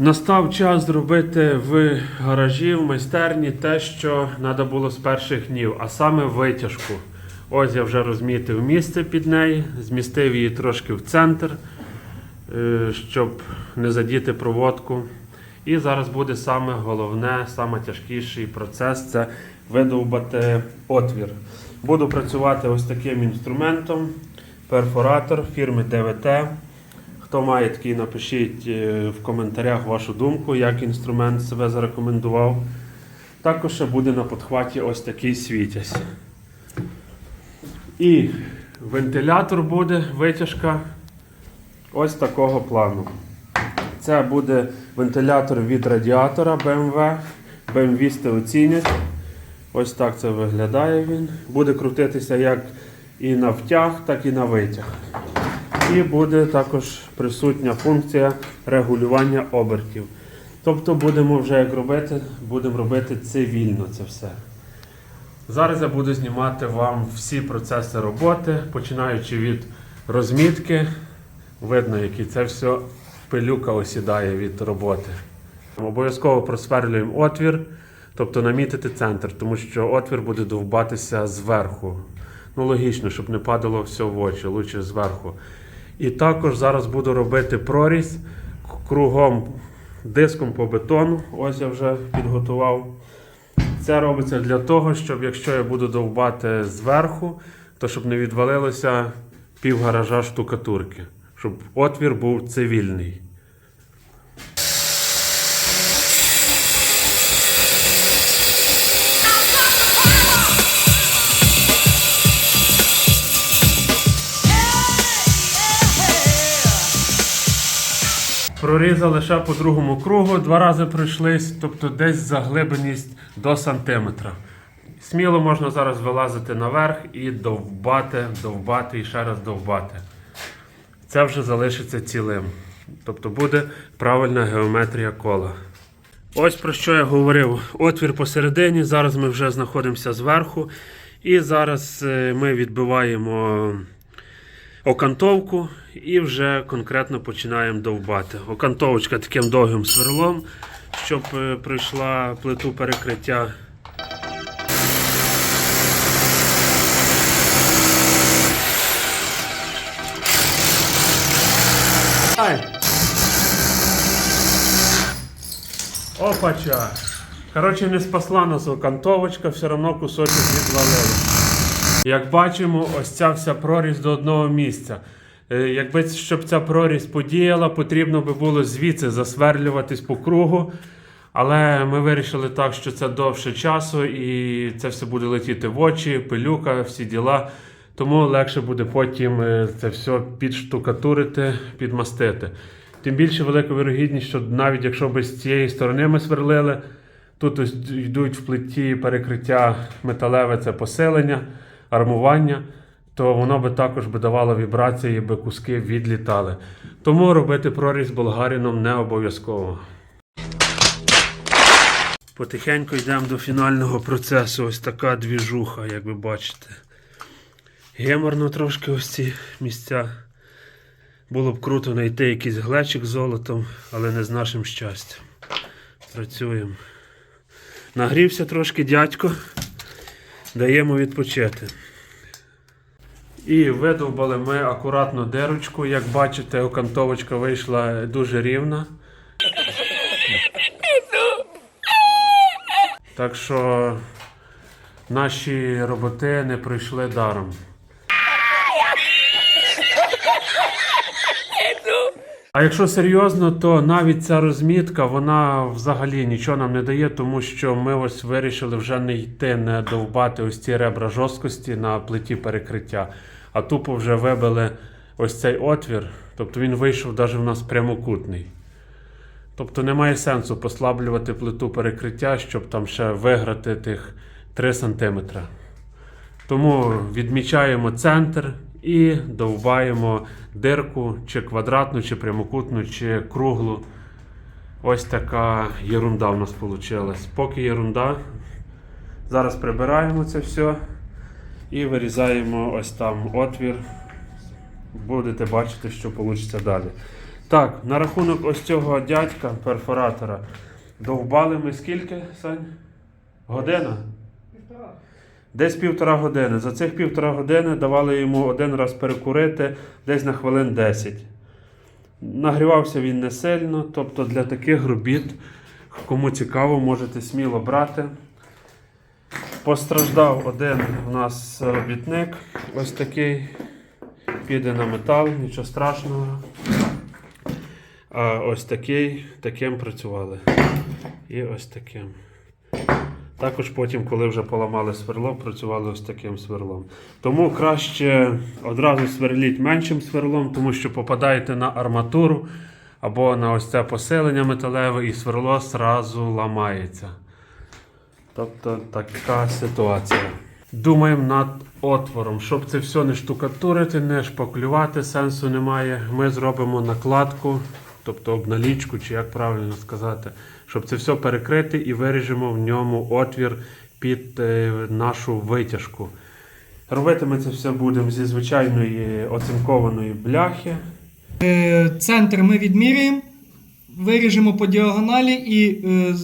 Настав час зробити в гаражі, в майстерні те, що треба було з перших днів, а саме витяжку. Ось я вже розмітив місце під неї, змістив її трошки в центр, е, щоб не задіти проводку. І зараз буде саме головне, саме тяжкіший процес це видовбати отвір. Буду працювати ось таким інструментом, перфоратор фірми ДВТ. Хто має такий, напишіть е, в коментарях вашу думку, як інструмент себе зарекомендував. Також ще буде на подхваті ось такий світязь. І вентилятор буде витяжка ось такого плану. Це буде вентилятор від радіатора BMW. BMW оцінять. Ось так це виглядає він. Буде крутитися як і на втяг, так і на витяг. І буде також присутня функція регулювання обертів. Тобто будемо вже як робити, будемо робити цивільно це все. Зараз я буду знімати вам всі процеси роботи, починаючи від розмітки. Видно, який це все пилюка осідає від роботи. Обов'язково просверлюємо отвір, тобто намітити центр, тому що отвір буде довбатися зверху. Ну, логічно, щоб не падало все в очі, лучше зверху. І також зараз буду робити проріз кругом диском по бетону. Ось я вже підготував. Це робиться для того, щоб якщо я буду довбати зверху, то щоб не відвалилося пів гаража штукатурки, щоб отвір був цивільний. Прорізали ще по другому кругу, два рази пройшлись, тобто десь заглибленість до сантиметра. Сміло можна зараз вилазити наверх і довбати, довбати і ще раз довбати. Це вже залишиться цілим. Тобто буде правильна геометрія кола. Ось про що я говорив. Отвір посередині. Зараз ми вже знаходимося зверху. І зараз е, ми відбиваємо окантовку і вже конкретно починаємо довбати. Окантовочка таким довгим сверлом, щоб е, пройшла плиту перекриття. Опача! Коротше, не спасла нас окантовочка, все одно кусочок відвалили. Як бачимо, ось ця вся прорізь до одного місця. Е, Якби щоб ця прорізь подіяла, потрібно би було звідси засверлюватись по кругу. Але ми вирішили так, що це довше часу і це все буде летіти в очі, пилюка, всі діла. Тому легше буде потім е, це все підштукатурити, підмастити. Тим більше велика вірогідність, що навіть якщо би з цієї сторони ми сверлили, тут ось йдуть в плиті перекриття металеве це посилення, армування, то воно би також би давало вібрації, би куски відлітали. Тому робити прорізь болгаріном не обов'язково. Потихеньку йдемо до фінального процесу. Ось така двіжуха, як ви бачите. Геморно трошки ось ці місця. Було б круто знайти якийсь глечик з золотом, але не з нашим щастям. Працюємо. Нагрівся трошки дядько. Даємо відпочити. І видовбали ми акуратно дирочку. Як бачите, окантовочка вийшла дуже рівна. Так що наші роботи не пройшли даром. А якщо серйозно, то навіть ця розмітка вона взагалі нічого нам не дає, тому що ми ось вирішили вже не йти, не довбати ось ці ребра жорсткості на плиті перекриття, а тупо вже вибили ось цей отвір. Тобто він вийшов навіть в нас прямокутний. Тобто немає сенсу послаблювати плиту перекриття, щоб там ще виграти тих 3 см. Тому відмічаємо центр і довбаємо дирку, чи квадратну, чи прямокутну, чи круглу. Ось така єрунда в нас вийшла. Поки єрунда. Зараз прибираємо це все і вирізаємо ось там отвір. Будете бачити, що вийде далі. Так, на рахунок ось цього дядька, перфоратора, довбали ми скільки, Сань? Година? Десь півтора години. За цих півтора години давали йому один раз перекурити десь на хвилин 10. Нагрівався він не сильно, тобто для таких робіт, кому цікаво, можете сміло брати. Постраждав один у нас робітник, ось такий, піде на метал, нічого страшного. А ось такий, таким працювали. І ось таким. Також потім, коли вже поламали сверло, працювали ось таким сверлом. Тому краще одразу сверліть меншим сверлом, тому що попадаєте на арматуру або на ось це посилення металеве, і сверло зразу ламається. Тобто така ситуація. Думаємо над отвором. Щоб це все не штукатурити, не шпаклювати, сенсу немає. Ми зробимо накладку, тобто обналічку, чи як правильно сказати, щоб це все перекрити і виріжемо в ньому отвір під е, нашу витяжку. Робити ми це все будемо зі звичайної оцинкованої бляхи. Е, Центр ми відміряємо, виріжемо по діагоналі і е,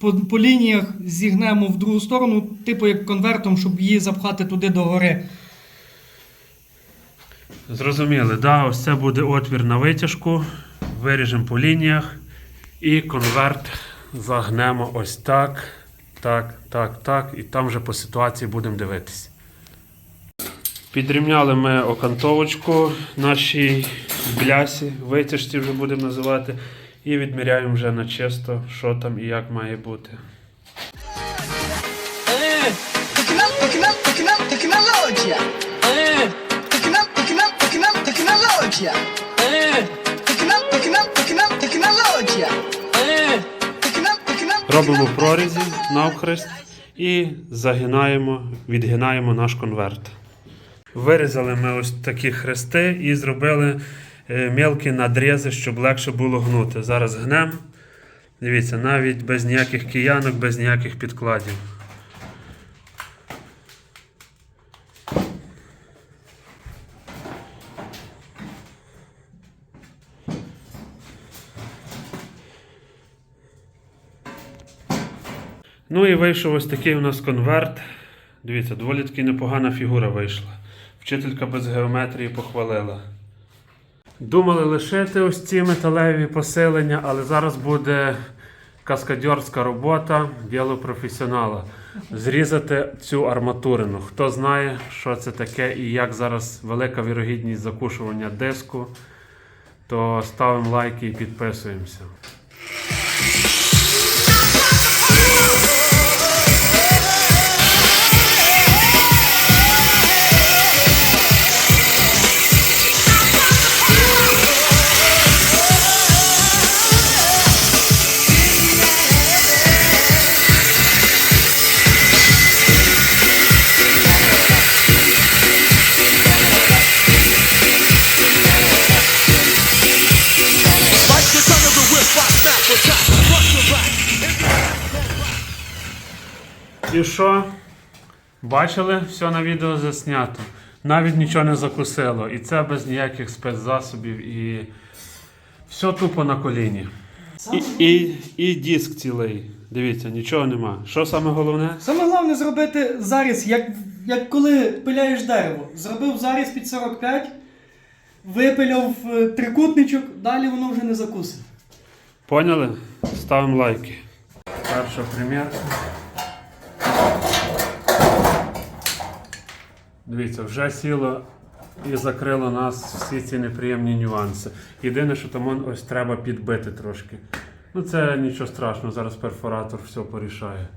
по, по лініях зігнемо в другу сторону, типу як конвертом, щоб її запхати туди до гори. Зрозуміли, да, ось це буде отвір на витяжку. Виріжемо по лініях і конверт загнемо ось так, так, так, так. І там вже по ситуації будемо дивитися. Підрівняли ми окантовочку нашій блясі, витяжці вже будемо називати. І відміряємо вже на чисто, що там і як має бути. Eh, tecno, Робимо прорізі навхрест і загинаємо, відгинаємо наш конверт. Вирізали ми ось такі хрести і зробили мілкі надрізи, щоб легше було гнути. Зараз гнемо. Дивіться, навіть без ніяких киянок, без ніяких підкладів. Ну і вийшов ось такий у нас конверт. Дивіться, доволі таки непогана фігура вийшла. Вчителька без геометрії похвалила. Думали лишити ось ці металеві посилення, але зараз буде каскадьорська робота діло професіонала. Зрізати цю арматурину. Хто знає, що це таке і як зараз велика вірогідність закушування диску, то ставимо лайки і підписуємося. Що? Бачили? Все на відео заснято. Навіть нічого не закусило. І це без ніяких спецзасобів. І все тупо на коліні. І, і, і диск цілий. Дивіться, нічого нема. Що саме головне? Саме головне зробити заріз, як, як коли пиляєш дерево. Зробив заріз під 45, випиляв е, трикутничок, далі воно вже не закусить. Поняли? Ставимо лайки. Перша примірка. Дивіться, вже сіло і закрило нас всі ці неприємні нюанси. Єдине, що там ось треба підбити трошки. Ну це нічого страшного, зараз перфоратор все порішає.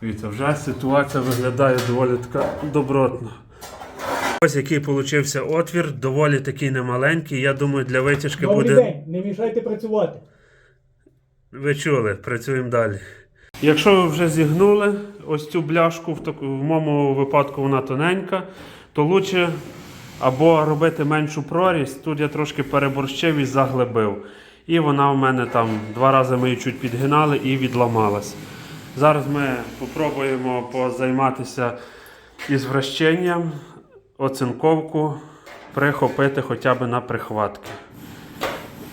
Дивіться, вже ситуація виглядає доволі така добротно. Ось який получився отвір, доволі такий немаленький. Я думаю, для витяжки буде. день, не мішайте працювати. Ви чули, працюємо далі. Якщо ви вже зігнули ось цю бляшку, в, моєму випадку вона тоненька, то краще або робити меншу прорізь. Тут я трошки переборщив і заглибив. І вона в мене там два рази ми її чуть підгинали і відламалась. Зараз ми спробуємо позайматися із вращенням, оцинковку прихопити хоча б на прихватки.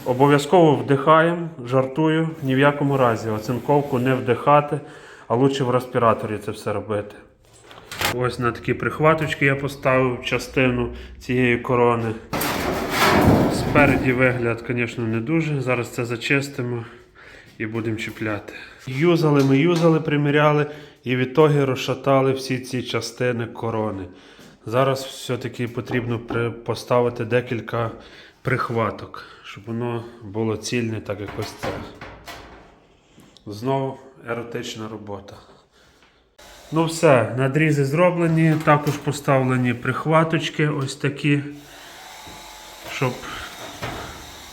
Обов'язково вдихаємо, жартую, ні в якому разі. Оцинковку не вдихати, а лучше в респіраторі це все робити. Ось на такі прихваточки я поставив частину цієї корони. Спереді вигляд, звісно, не дуже. Зараз це зачистимо і будемо чіпляти. Юзали ми юзали, приміряли і в ітогі розшатали всі ці частини корони. Зараз все-таки потрібно поставити декілька прихваток, щоб воно було цільне, так як ось це. Знову еротична робота. Ну все, надрізи зроблені, також поставлені прихваточки ось такі, щоб,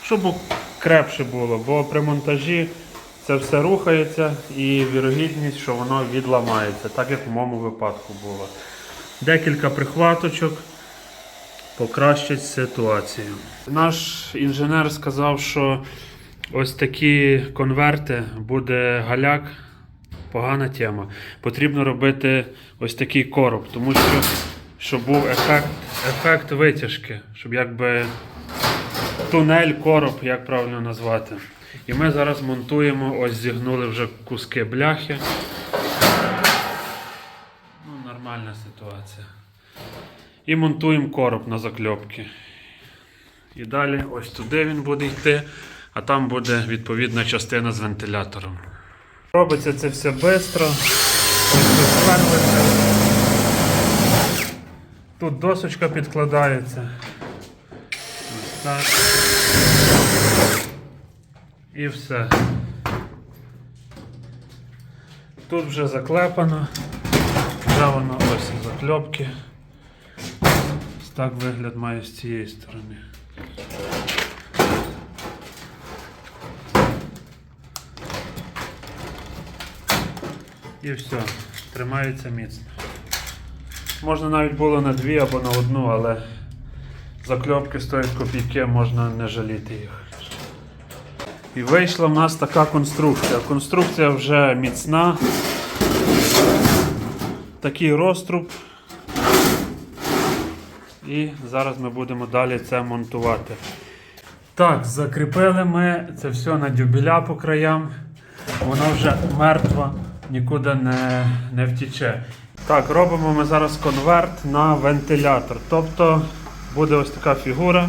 щоб крепше було, бо при монтажі це все рухається і вірогідність, що воно відламається, так як в моєму випадку було. Декілька прихваточок покращать ситуацію. Наш інженер сказав, що ось такі конверти буде галяк. Погана тема. Потрібно робити ось такий короб, тому що щоб був ефект, ефект витяжки, щоб якби тунель, короб, як правильно назвати. І ми зараз монтуємо, ось зігнули вже куски бляхи. Ну, нормальна ситуація. І монтуємо короб на закльопки. І далі ось туди він буде йти, а там буде відповідна частина з вентилятором. Робиться це все швидко. Тут. Досочка підкладається. Ось так. І все. Тут вже заклепано. Вже воно ось закльопки. Так вигляд має з цієї сторони. І все, тримається міцно. Можна навіть було на дві або на одну, але закльопки стоять копійки, можна не жаліти їх. І вийшла в нас така конструкція. Конструкція вже міцна. Такий розтруб. І зараз ми будемо далі це монтувати. Так, закріпили ми це все на дюбеля по краям. Вона вже мертва, нікуди не, не втіче. Так, робимо ми зараз конверт на вентилятор. Тобто буде ось така фігура.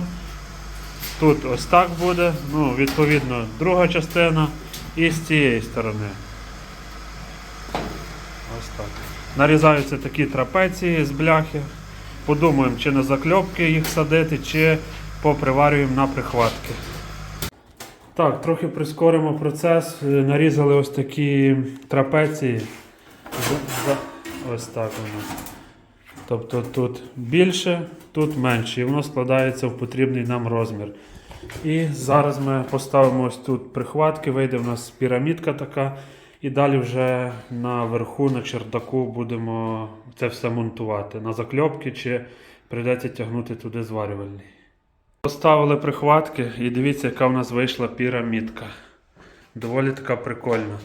Тут ось так буде, ну, відповідно, друга частина і з цієї сторони. Ось так. Нарізаються такі трапеції з бляхи. Подумаємо, чи на закльопки їх садити, чи поприварюємо на прихватки. Так, трохи прискоримо процес. Е, Нарізали ось такі трапеції. Ось так воно. Тобто тут більше, тут менше, і воно складається в потрібний нам розмір. І зараз ми поставимо ось тут прихватки, вийде в нас пірамідка така. І далі вже наверху, на чердаку будемо це все монтувати. На закльопки чи прийдеться тягнути туди зварювальний. Поставили прихватки і дивіться, яка в нас вийшла пірамідка. Доволі така прикольна.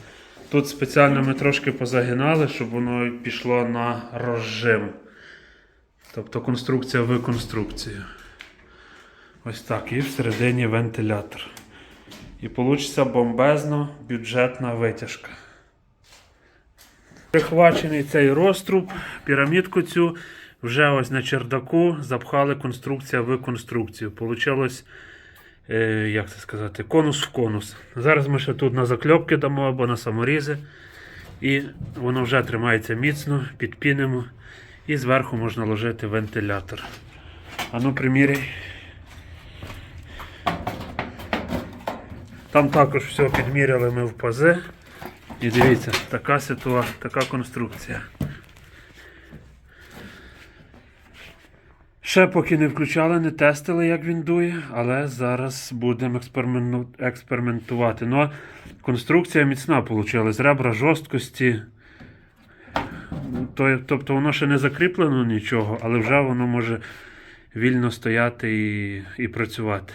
Тут спеціально ми трошки позагинали, щоб воно пішло на розжим. Тобто конструкція в конструкцію. Ось так. І всередині вентилятор. І вийде бомбезно бюджетна витяжка. Прихвачений цей розтруб, пірамідку цю вже ось на чердаку запхали конструкція в конструкцію. Получилось, е, як це сказати, конус в конус. Зараз ми ще тут на закльопки дамо або на саморізи. І воно вже тримається міцно, підпінимо. І зверху можна ложити вентилятор. А ну приміряй. Там також все підміряли ми в пази. І дивіться, така ситуація, така конструкція. Ще поки не включали, не тестили, як він дує, але зараз будемо експериментувати. Ну, а конструкція міцна вийшла, з ребра жорсткості. Тобто воно ще не закріплено нічого, але вже воно може вільно стояти і, і працювати.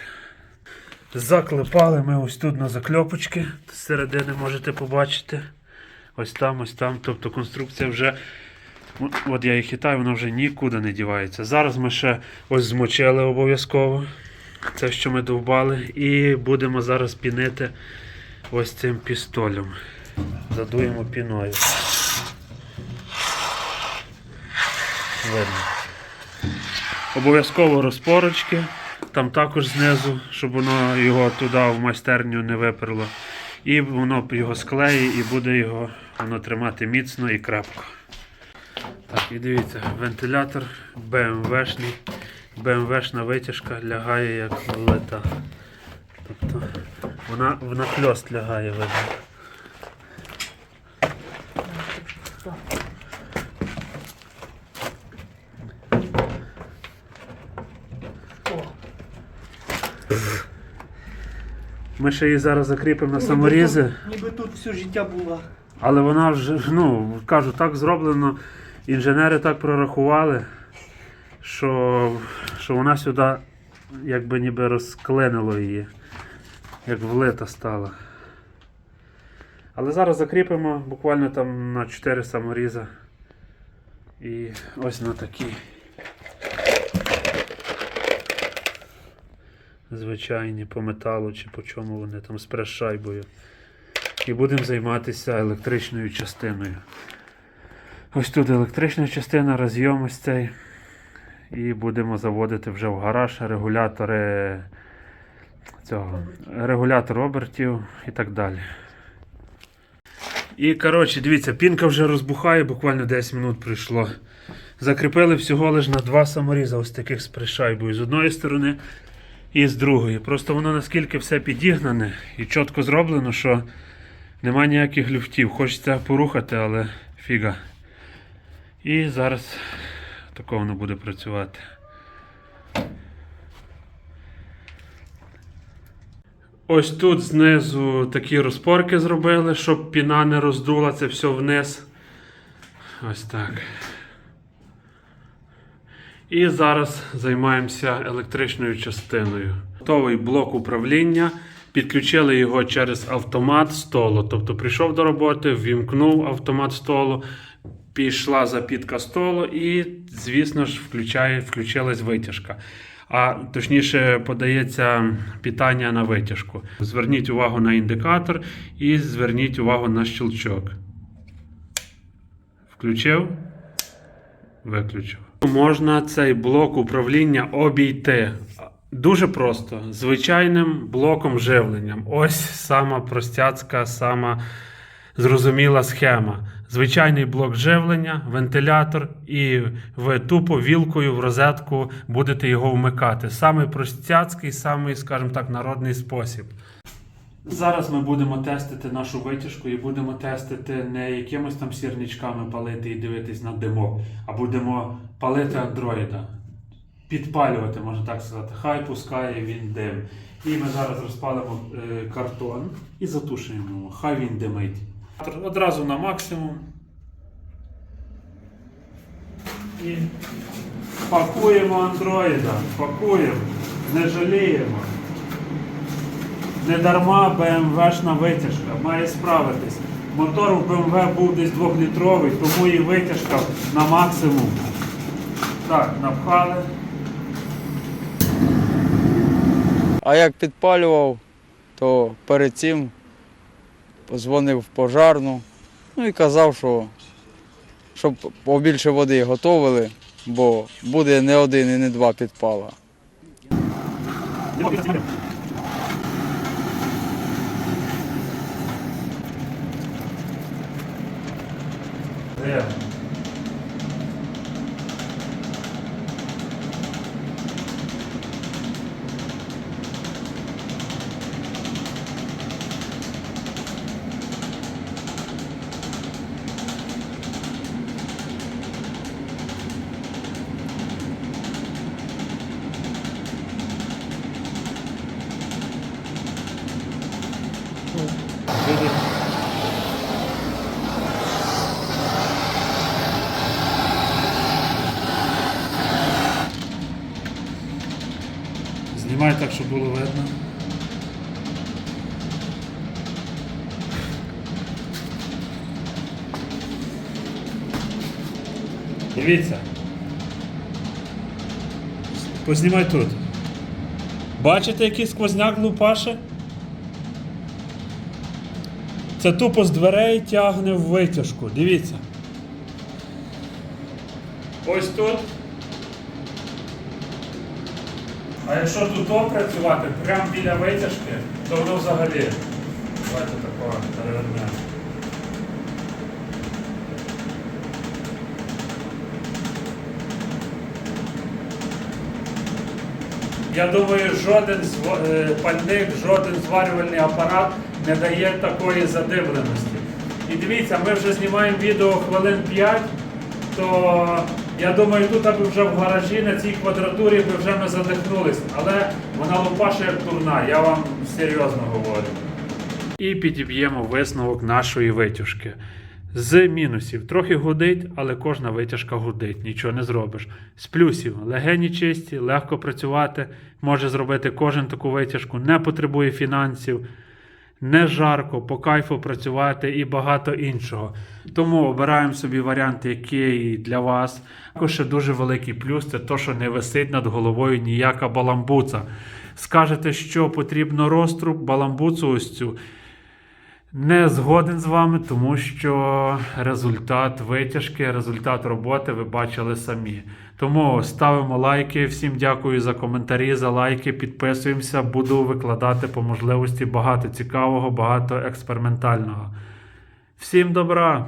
Заклепали ми ось тут на закльопочки. З середини можете побачити. Ось там, ось там. Тобто конструкція вже. От, я її хитаю, вона вже нікуди не дівається. Зараз ми ще ось змочили обов'язково. Це, що ми довбали, і будемо зараз пінити ось цим пістолем. Задуємо піною. Видно. Обов'язково розпорочки, там також знизу, щоб воно його туди в майстерню не виперло. І воно його склеє і буде його воно тримати міцно і крепко. Так, і дивіться, вентилятор БМВшний. БМВшна витяжка лягає як влита. Тобто вона в хльост лягає видно. Ми ще її зараз закріпимо на саморізи. Ніби тут все життя було. Але вона вже, ну, кажу, так зроблено, інженери так прорахували, що, що вона сюди якби ніби розклинило її, як влита стала. Але зараз закріпимо буквально там на 4 саморіза. І ось на такі. Звичайні по металу чи по чому вони там з прес-шайбою і будемо займатися електричною частиною. Ось тут електрична частина, розйом ось цей. І будемо заводити вже в гараж регулятори цього, регулятор обертів і так далі. І коротше, дивіться, пінка вже розбухає, буквально 10 минут пройшло. Закріпили всього лиш на два саморіза, ось таких з пришайбою з одної сторони і з другої. Просто воно наскільки все підігнане і чітко зроблено, що нема ніяких люфтів. Хочеться порухати, але фіга. І зараз тако воно буде працювати. Ось тут знизу такі розпорки зробили, щоб піна не роздула це все вниз. Ось так. І зараз займаємося електричною частиною. Готовий блок управління. Підключили його через автомат столу. Тобто прийшов до роботи, ввімкнув автомат столу, пішла запітка столу і, звісно ж, включає, включилась витяжка. А точніше подається питання на витяжку. Зверніть увагу на індикатор і зверніть увагу на щелчок. Включив? Виключив. Можна цей блок управління обійти. Дуже просто. Звичайним блоком живленням. Ось сама простяцька, сама зрозуміла схема. Звичайний блок живлення, вентилятор, і ви тупо вілкою в розетку будете його вмикати. Самий простяцький, самий, скажімо так, народний спосіб. Зараз ми будемо тестити нашу витяжку і будемо тестити не якимось там сірничками палити і дивитись на димок, а будемо палити андроїда. Підпалювати, можна так сказати. Хай пускає він дим. І ми зараз розпалимо е, картон і затушуємо його. Хай він димить. Одразу на максимум. І пакуємо андроїда. Пакуємо. Не жаліємо. Не дарма BMW-шна витяжка має справитись. Мотор у BMW був десь 2-літровий, тому і витяжка на максимум. Так, напхали. А як підпалював, то перед цим дзвонив в пожарну, ну і казав, що щоб побільше води готовили, бо буде не один і не два підпала. 对呀、啊。Так, щоб було видно. Дивіться. Познімай тут. Бачите, який сквозняк лупаше? Це тупо з дверей тягне в витяжку. Дивіться. Ось тут. А якщо тут працювати, прямо біля витяжки, то воно взагалі. Давайте такого перевернемо. Я думаю, жоден е, пальник, жоден зварювальний апарат не дає такої задивленості. І дивіться, ми вже знімаємо відео хвилин 5, то я думаю, тут аби вже в гаражі на цій квадратурі би вже ми задихнулись. Але вона лупаше як турна, я вам серйозно говорю. І підіб'ємо висновок нашої витяжки. З мінусів трохи гудить, але кожна витяжка гудить, нічого не зробиш. З плюсів легені чисті, легко працювати, може зробити кожен таку витяжку, не потребує фінансів, не жарко, по кайфу працювати і багато іншого. Тому обираємо собі варіант, який для вас. Також ще дуже великий плюс це те, що не висить над головою ніяка баламбуца. Скажете, що потрібно розтруб, баламбуцу ось цю. Не згоден з вами, тому що результат витяжки, результат роботи ви бачили самі. Тому ставимо лайки. Всім дякую за коментарі, за лайки. Підписуємося. Буду викладати по можливості багато цікавого, багато експериментального. Всім добра!